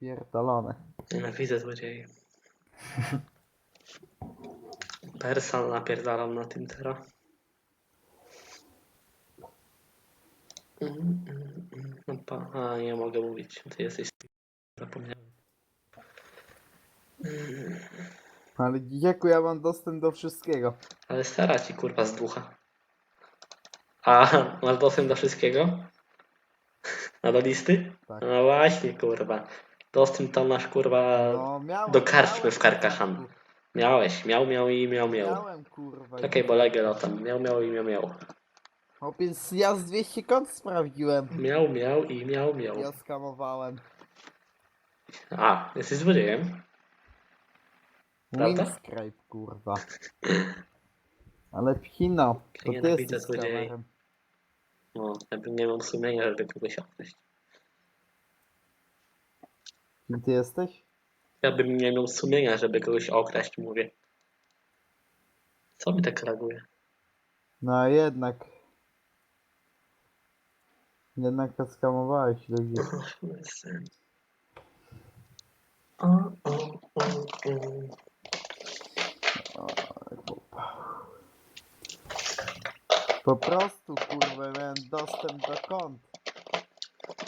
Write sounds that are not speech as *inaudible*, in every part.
Pierdolone. Nienawidzę złodziei. *laughs* Persa napierdalam na tym teraz. Mm, mm, mm. A, nie mogę mówić. Ty jesteś... Zapomniałem. Ale dzieciaku, ja mam dostęp do wszystkiego. Ale stara ci kurwa z ducha. A, masz dostęp do wszystkiego? *laughs* A do listy? Tak. No właśnie, kurwa. Dostęp tam masz, kurwa... No, miałem, do karczmy w Karkachan. dzieciaku. Miałeś, miał, miał i miał, miał. Miałem, kurwa. Czekaj, bo o tam. Miał, miał i miał, miał. Chłopiec, ja z 200 kont sprawdziłem. Miał, miał i miał, miał. Ja skamowałem. A, jesteś złodziejem? Prawda? Winscrape, kurwa. *laughs* Ale pchino, to ty nienawidzę jesteś złodziei. skamerem. No, ja bym nie miał sumienia, żeby kogoś okraść. Kim ty jesteś? Ja bym nie miał sumienia, żeby kogoś okraść, mówię. Co mi tak reaguje? No a jednak. Jednak skamowałeś ludzi. O, o, o, o. Po prostu, kurwa, miałem dostęp do kont.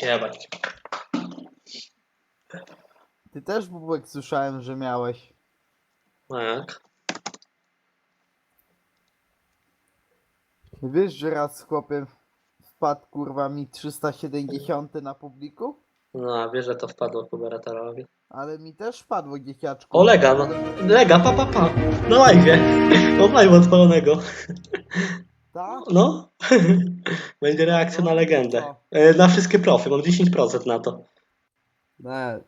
Jebać. Ty też, Bubek, słyszałem, że miałeś. No jak? Wiesz, że raz z chłopiem wpadł, kurwa, mi 370 na publiku? No, a wiesz, że to wpadło kuberatorowi. Ale mi też wpadło, dzieciaczku. O, Lega, no. Lega, pa, pa, pa. Na live. Mam live odpalonego. Ta? No. *laughs* Będzie reakcja na No, legendę. E, Na wszystkie profy, mam 10% na to. Nie,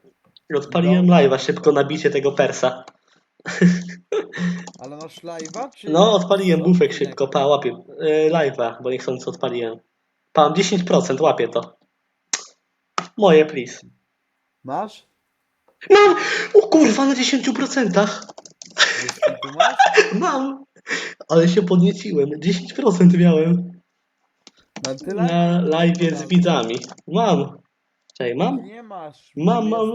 Odpaliłem live'a szybko na bicie tego persa. *laughs* ale masz live'a, czy... No, odpaliłem bufek odcinek? szybko, pa, łapię. E, live'a, bo niechcący odpaliłem. Pa, mam 10%, łapię to. Moje, please. Masz? Mam! O kurwa, na 10%! Wiesz, kim tu masz? *laughs* Mam! Ale się podnieciłem, 10% miałem. Na tyle? Na live z widzami. Mam. Czekaj, mam? Nie masz. Mam, mam, jest